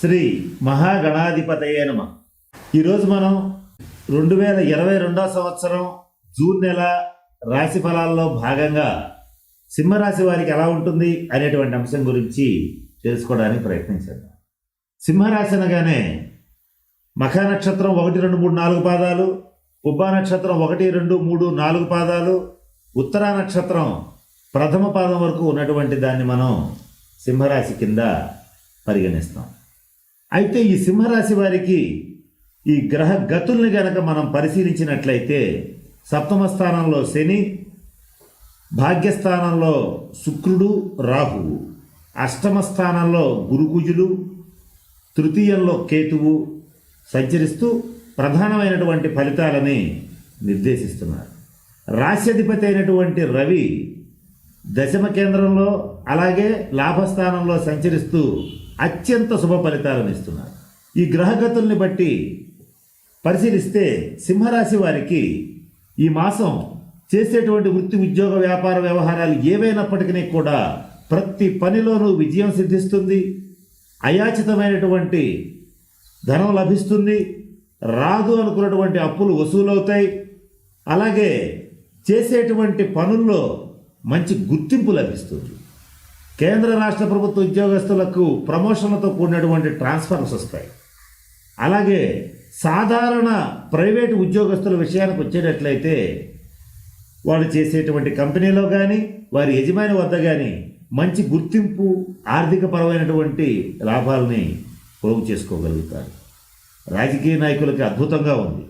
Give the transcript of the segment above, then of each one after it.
శ్రీ మహాగణాధిపతయే నమ. ఈరోజు మనం రెండు వేల ఇరవై రెండవ సంవత్సరం జూన్ నెల రాశి ఫలాల్లో భాగంగా సింహరాశి వారికి ఎలా ఉంటుంది అనేటువంటి అంశం గురించి తెలుసుకోవడానికి ప్రయత్నించాను సింహరాశి అనగానే మఖ నక్షత్రం ఒకటి రెండు మూడు నాలుగు పాదాలు ఉబ్బా నక్షత్రం ఒకటి రెండు మూడు నాలుగు పాదాలు ఉత్తరా నక్షత్రం ప్రథమ పాదం వరకు ఉన్నటువంటి దాన్ని మనం సింహరాశి కింద పరిగణిస్తాం. అయితే ఈ సింహరాశి వారికి ఈ గ్రహ గతుల్ని గనక మనం పరిశీలించినట్లయితే సప్తమ స్థానంలో శని భాగ్యస్థానంలో శుక్రుడు రాహువు అష్టమ స్థానంలో గురుకుజులు తృతీయంలో కేతువు సంచరిస్తూ ప్రధానమైనటువంటి ఫలితాలని నిర్దేశిస్తున్నారు. రాశ్యధిపతి అయినటువంటి రవి దశమ కేంద్రంలో అలాగే లాభస్థానంలో సంచరిస్తూ అత్యంత శుభ ఫలితాలను ఇస్తున్నారు. ఈ గ్రహగతుల్ని బట్టి పరిశీలిస్తే సింహరాశి వారికి ఈ మాసం చేసేటువంటి వృత్తి ఉద్యోగ వ్యాపార వ్యవహారాలు ఏవైనప్పటికీ కూడా ప్రతి పనిలోనూ విజయం సిద్ధిస్తుంది. అయాచితమైనటువంటి ధనం లభిస్తుంది. రాదు అనుకున్నటువంటి అప్పులు వసూలవుతాయి. అలాగే చేసేటువంటి పనుల్లో మంచి గుర్తింపు లభిస్తుంది. కేంద్ర రాష్ట్ర ప్రభుత్వ ఉద్యోగస్తులకు ప్రమోషన్లతో కూడినటువంటి ట్రాన్స్ఫర్స్ వస్తాయి. అలాగే సాధారణ ప్రైవేటు ఉద్యోగస్తుల విషయానికి వచ్చేటట్లయితే వాళ్ళు చేసేటువంటి కంపెనీలో కానీ వారి యజమాని వద్ద కానీ మంచి గుర్తింపు ఆర్థికపరమైనటువంటి లాభాలని పోగు చేసుకోగలుగుతారు. రాజకీయ నాయకులకి అద్భుతంగా ఉంది.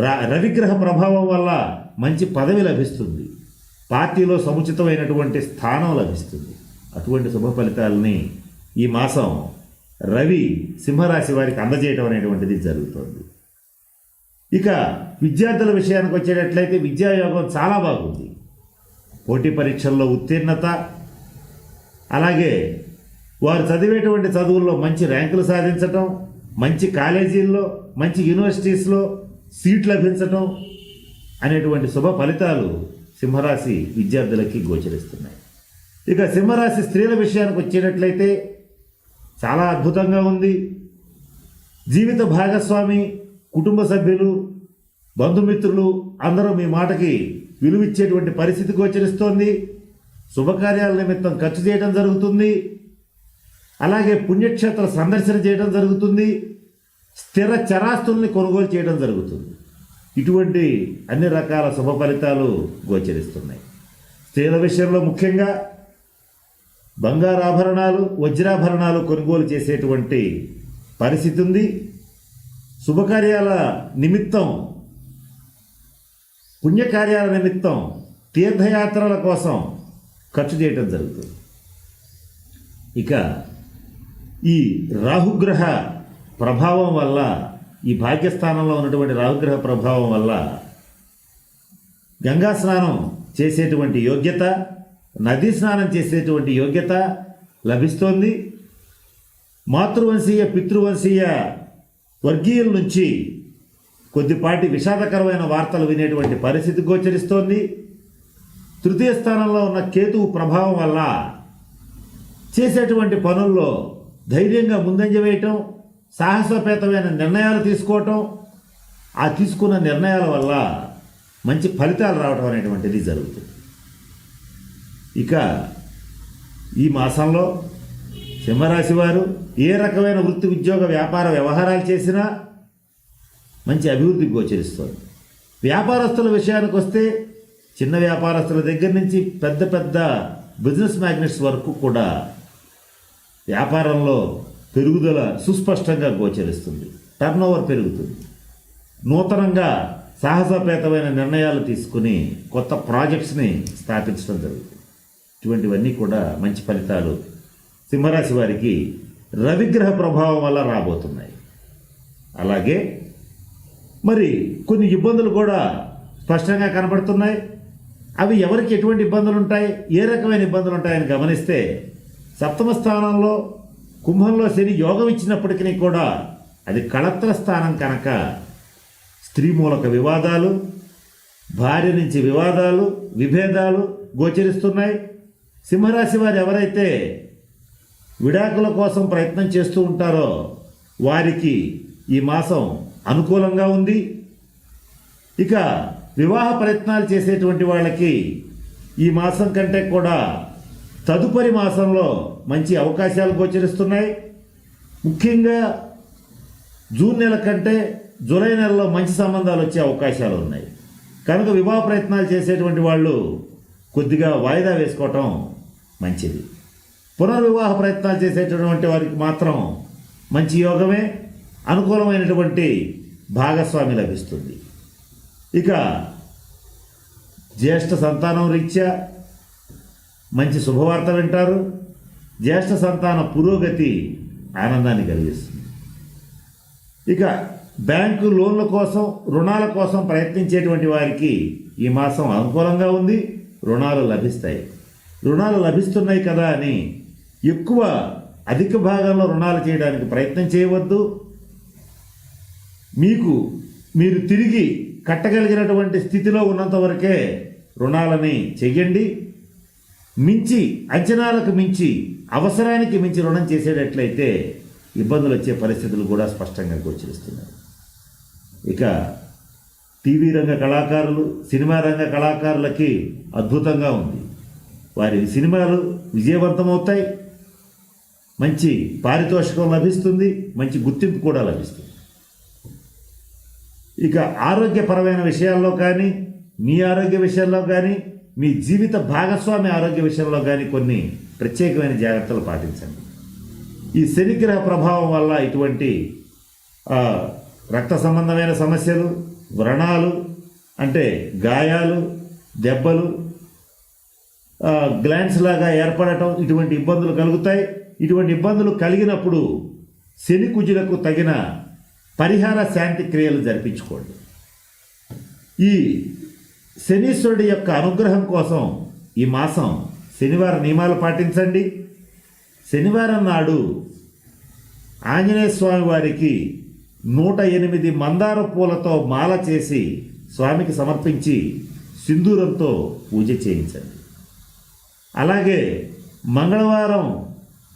రవిగ్రహ ప్రభావం వల్ల మంచి పదవి లభిస్తుంది. పార్టీలో సముచితమైనటువంటి స్థానం లభిస్తుంది. అటువంటి శుభ ఫలితాలని ఈ మాసం రవి సింహరాశి వారికి అందజేయడం అనేటువంటిది జరుగుతుంది. ఇక విద్యార్థుల విషయానికి వచ్చేటట్లయితే విద్యాయోగం చాలా బాగుంది. పోటీ పరీక్షల్లో ఉత్తీర్ణత అలాగే వారు చదివేటువంటి చదువుల్లో మంచి ర్యాంకులు సాధించటం మంచి కాలేజీల్లో మంచి యూనివర్సిటీస్లో సీట్ లభించటం అనేటువంటి శుభ ఫలితాలు సింహరాశి విద్యార్థులకి గోచరిస్తున్నాయి. ఇక సింహరాశి స్త్రీల విషయానికి వచ్చేటట్లయితే చాలా అద్భుతంగా ఉంది. జీవిత భాగస్వామి కుటుంబ సభ్యులు బంధుమిత్రులు అందరూ మీ మాటకి విలువిచ్చేటువంటి పరిస్థితి గోచరిస్తోంది. శుభకార్యాల నిమిత్తం ఖర్చు చేయడం జరుగుతుంది. అలాగే పుణ్యక్షేత్ర సందర్శన చేయడం జరుగుతుంది. స్థిర చరాస్తుల్ని కొనుగోలు చేయడం జరుగుతుంది. ఇటువంటి అన్ని రకాల శుభ ఫలితాలు గోచరిస్తున్నాయి. స్త్రీల విషయంలో ముఖ్యంగా బంగారాభరణాలు వజ్రాభరణాలు కొనుగోలు చేసేటువంటి పరిస్థితి ఉంది శుభకార్యాల నిమిత్తం పుణ్యకార్యాల నిమిత్తం తీర్థయాత్రల కోసం ఖర్చు చేయటం జరుగుతుంది. ఇక ఈ రాహుగ్రహ ప్రభావం వల్ల ఈ భాగ్యస్థానంలో ఉన్నటువంటి రాహుగ్రహ ప్రభావం వల్ల గంగా స్నానం చేసేటువంటి యోగ్యత నదీ స్నానం చేసేటువంటి యోగ్యత లభిస్తోంది. మాతృవంశీయ పితృవంశీయ వర్గీయుల నుంచి కొద్దిపాటి విషాదకరమైన వార్తలు వినేటువంటి పరిస్థితి గోచరిస్తోంది. తృతీయ స్థానంలో ఉన్న కేతువు ప్రభావం వల్ల చేసేటువంటి పనుల్లో ధైర్యంగా ముందంజ వేయటం సాహసోపేతమైన నిర్ణయాలు తీసుకోవటం ఆ తీసుకున్న నిర్ణయాల వల్ల మంచి ఫలితాలు రావడం అనేటువంటిది జరుగుతుంది. ఇక ఈ మాసంలో సింహరాశి వారు ఏ రకమైన వృత్తి ఉద్యోగ వ్యాపార వ్యవహారాలు చేసినా మంచి అభివృద్ధి గోచరిస్తుంది. వ్యాపారస్తుల విషయానికి వస్తే చిన్న వ్యాపారస్తుల దగ్గర నుంచి పెద్ద పెద్ద బిజినెస్ మ్యాగ్నెట్స్ వరకు కూడా వ్యాపారంలో పెరుగుదల సుస్పష్టంగా గోచరిస్తుంది. టర్న్ ఓవర్ పెరుగుతుంది. నూతనంగా సాహసపేతమైన నిర్ణయాలు తీసుకుని కొత్త ప్రాజెక్ట్స్ని స్థాపించడం జరుగుతుంది. ఇటువంటివన్నీ కూడా మంచి ఫలితాలు. సింహరాశి వారికి రవిగ్రహ ప్రభావం వల్ల రాబోతున్నాయి. అలాగే మరి కొన్ని ఇబ్బందులు కూడా స్పష్టంగా కనబడుతున్నాయి. అవి ఎవరికి ఎటువంటి ఇబ్బందులు ఉంటాయి? ఏ రకమైన ఇబ్బందులు ఉంటాయని గమనిస్తే సప్తమ స్థానంలో కుంభంలో శని యోగం ఇచ్చినప్పటికీ కూడా అది కళత్ర స్థానం కనుక స్త్రీ మూలక వివాదాలు భార్య నుంచి వివాదాలు విభేదాలు గోచరిస్తున్నాయి. సింహరాశి వారు ఎవరైతే విడాకుల కోసం ప్రయత్నం చేస్తూ ఉంటారో వారికి ఈ మాసం అనుకూలంగా ఉంది. ఇక వివాహ ప్రయత్నాలు చేసేటువంటి వాళ్ళకి ఈ మాసం కంటే కూడా తదుపరి మాసంలో మంచి అవకాశాలు గోచరిస్తున్నాయి. ముఖ్యంగా జూన్ నెల కంటే జూలై నెలలో మంచి సంబంధాలు వచ్చే అవకాశాలు ఉన్నాయి. కనుక వివాహ ప్రయత్నాలు చేసేటువంటి వాళ్ళు కొద్దిగా వాయిదా వేసుకోవటం మంచిది. పునర్వివాహ ప్రయత్నాలు చేసేటటువంటి వారికి మాత్రం మంచి యోగమే అనుకూలమైనటువంటి భాగస్వామి లభిస్తుంది. ఇక జ్యేష్ఠ సంతానం రీత్యా మంచి శుభవార్త వింటారు. జ్యేష్ఠ సంతాన పురోగతి ఆనందాన్ని కలిగిస్తుంది. ఇక బ్యాంకు లోన్ల కోసం రుణాల కోసం ప్రయత్నించేటువంటి వారికి ఈ మాసం అనుకూలంగా ఉంది. రుణాలు లభిస్తాయి. రుణాలు లభిస్తున్నాయి కదా అని ఎక్కువ అధిక భాగంలో రుణాలు చేయడానికి ప్రయత్నం చేయవద్దు. మీకు మీరు తిరిగి కట్టగలిగినటువంటి స్థితిలో ఉన్నంత వరకే రుణాలని చెయ్యండి. మించి అంచనాలకు మించి అవసరానికి మించి రుణం చేసేటట్లయితే ఇబ్బందులు వచ్చే పరిస్థితులు కూడా స్పష్టంగా గోచరిస్తున్నాయి. ఇక టీవీ రంగ కళాకారులు సినిమా రంగ కళాకారులకి అద్భుతంగా ఉంది. వారి సినిమాలు విజయవంతమవుతాయి. మంచి పారితోషికం లభిస్తుంది. మంచి గుర్తింపు కూడా లభిస్తుంది. ఇక ఆరోగ్యపరమైన విషయాల్లో కానీ మీ ఆరోగ్య విషయంలో కానీ మీ జీవిత భాగస్వామి ఆరోగ్య విషయంలో కానీ కొన్ని ప్రత్యేకమైన జాగ్రత్తలు పాటించండి. ఈ శనిగ్రహ ప్రభావం వల్ల ఇటువంటి రక్త సంబంధమైన సమస్యలు వ్రణాలు అంటే గాయాలు దెబ్బలు గ్లాండ్స్ లాగా ఏర్పడటం ఇటువంటి ఇబ్బందులు కలుగుతాయి. ఇటువంటి ఇబ్బందులు కలిగినప్పుడు శని కుజులకు తగిన పరిహార శాంతి క్రియలు జరిపించుకోండి. ఈ శనీశ్వరుడి యొక్క అనుగ్రహం కోసం ఈ మాసం శనివారం నియమాలు పాటించండి. శనివారం నాడు ఆంజనేయ స్వామి వారికి నూట ఎనిమిది మందార పూలతో మాల చేసి స్వామికి సమర్పించి సింధూరంతో పూజ చేయించండి. అలాగే మంగళవారం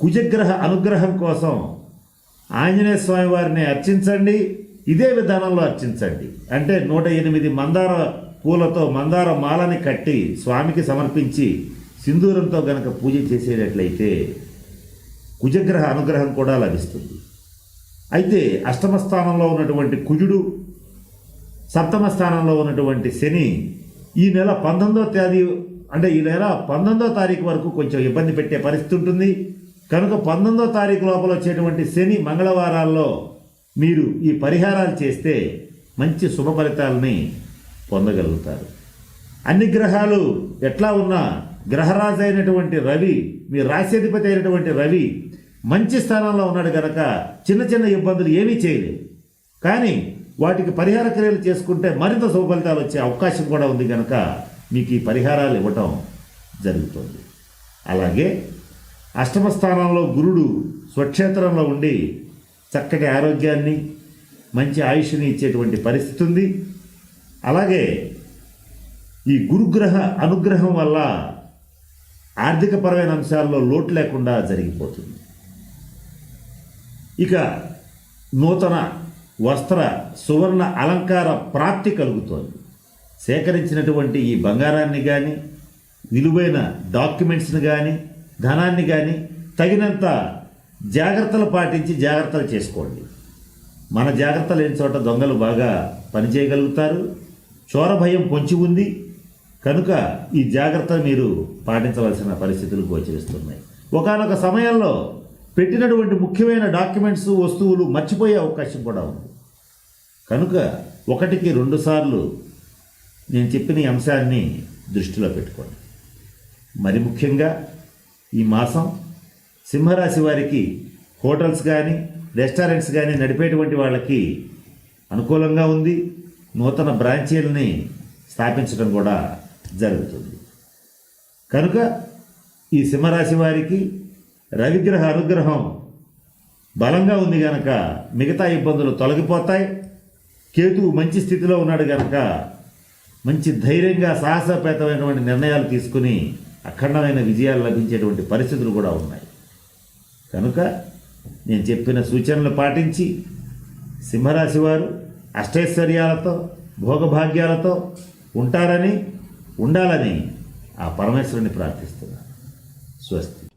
కుజగ్రహ అనుగ్రహం కోసం ఆంజనేయ స్వామి వారిని అర్చించండి. ఇదే విధానంలో అర్చించండి. అంటే నూట ఎనిమిది మందార పూలతో మందార మాలని కట్టి స్వామికి సమర్పించి సింధూరంతో గనక పూజ చేసేటట్లయితే కుజగ్రహ అనుగ్రహం కూడా లభిస్తుంది. అయితే అష్టమ స్థానంలో ఉన్నటువంటి కుజుడు సప్తమ స్థానంలో ఉన్నటువంటి శని ఈ నెల పంతొమ్మిదో తేదీ అంటే ఈ నెల పంతొమ్మిదో తారీఖు వరకు కొంచెం ఇబ్బంది పెట్టే పరిస్థితి ఉంటుంది. కనుక పంతొమ్మిదో తారీఖు లోపల వచ్చేటువంటి శని మంగళవారాల్లో మీరు ఈ పరిహారాలు చేస్తే మంచి శుభ ఫలితాలని పొందగలుగుతారు. అన్ని గ్రహాలు ఎట్లా ఉన్నా గ్రహరాజు అయినటువంటి రవి మీ రాశ్యాధిపతి అయినటువంటి రవి మంచి స్థానంలో ఉన్నాడు గనక చిన్న చిన్న ఇబ్బందులు ఏమీ చేయలేవు కానీ వాటికి పరిహార క్రియలు చేసుకుంటే మరింత శుభఫలితాలు వచ్చే అవకాశం కూడా ఉంది కనుక మీకు ఈ పరిహారాలు ఇవ్వటం జరుగుతుంది. అలాగే అష్టమ స్థానంలో గురుడు స్వక్షేత్రంలో ఉండి చక్కటి ఆరోగ్యాన్ని మంచి ఆయుష్ని ఇచ్చేటువంటి పరిస్థితి ఉంది. అలాగే ఈ గురుగ్రహ అనుగ్రహం వల్ల ఆర్థికపరమైన అంశాల్లో లోటు లేకుండా జరిగిపోతుంది. ఇక నూతన వస్త్ర సువర్ణ అలంకార ప్రాప్తి కలుగుతోంది. సేకరించినటువంటి ఈ బంగారాన్ని కానీ విలువైన డాక్యుమెంట్స్ని కానీ ధనాన్ని కానీ తగినంత జాగ్రత్తలు పాటించి జాగ్రత్తలు చేసుకోండి. మన జాగ్రత్త లేని చోట దొంగలు బాగా పనిచేయగలుగుతారు. చోర భయం పొంచి ఉంది. కనుక ఈ జాగ్రత్త మీరు పాటించవలసిన పరిస్థితులు గోచరిస్తున్నాయి. ఒకానొక సమయంలో పెట్టినటువంటి ముఖ్యమైన డాక్యుమెంట్స్ వస్తువులు మర్చిపోయే అవకాశం కూడా ఉంది. కనుక ఒకటికి రెండు సార్లు నేను చెప్పిన అంశాన్ని దృష్టిలో పెట్టుకోండి. మరి ముఖ్యంగా ఈ మాసం సింహరాశి వారికి హోటల్స్ కానీ రెస్టారెంట్స్ కానీ నడిపేటువంటి వాళ్ళకి అనుకూలంగా ఉంది. నూతన బ్రాంచీలని స్థాపించడం కూడా జరుగుతుంది. కనుక ఈ సింహరాశి వారికి రవిగ్రహ అనుగ్రహం బలంగా ఉంది గనక మిగతా ఇబ్బందులు తొలగిపోతాయి. కేతువు మంచి స్థితిలో ఉన్నాడు గనక మంచి ధైర్యంగా సాహసపేతమైనటువంటి నిర్ణయాలు తీసుకుని అఖండమైన విజయాలు లభించేటువంటి పరిస్థితులు కూడా ఉన్నాయి. కనుక నేను చెప్పిన సూచనలు పాటించి సింహరాశి వారు అష్టైశ్వర్యాలతో భోగభాగ్యాలతో ఉంటారని ఉండాలని ఆ పరమేశ్వరుని ప్రార్థిస్తున్నాను. స్వస్తి.